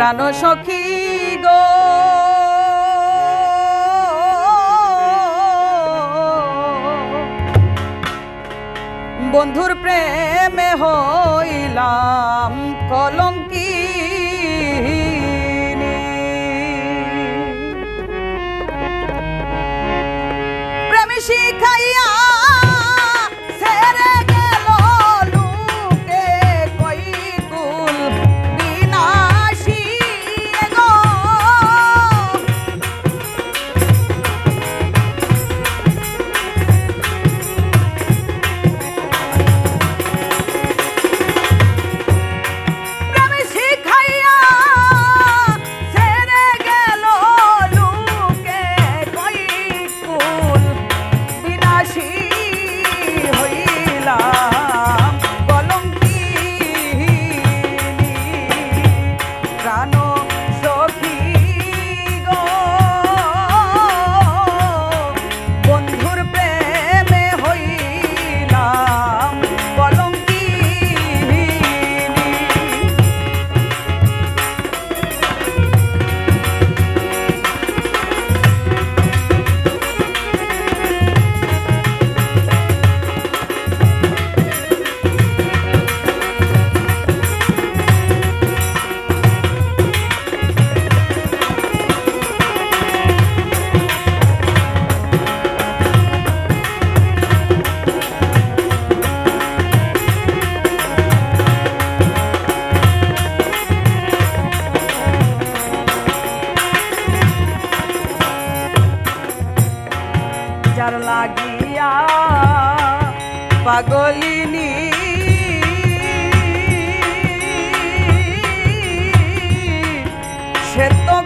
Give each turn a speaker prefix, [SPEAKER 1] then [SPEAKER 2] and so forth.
[SPEAKER 1] প্রাণ সখী গো। বন্ধুর প্রেমে হইলাম কলঙ্কি প্রেম শিখাইয়া লাগিয়া পাগলিনী। সে তো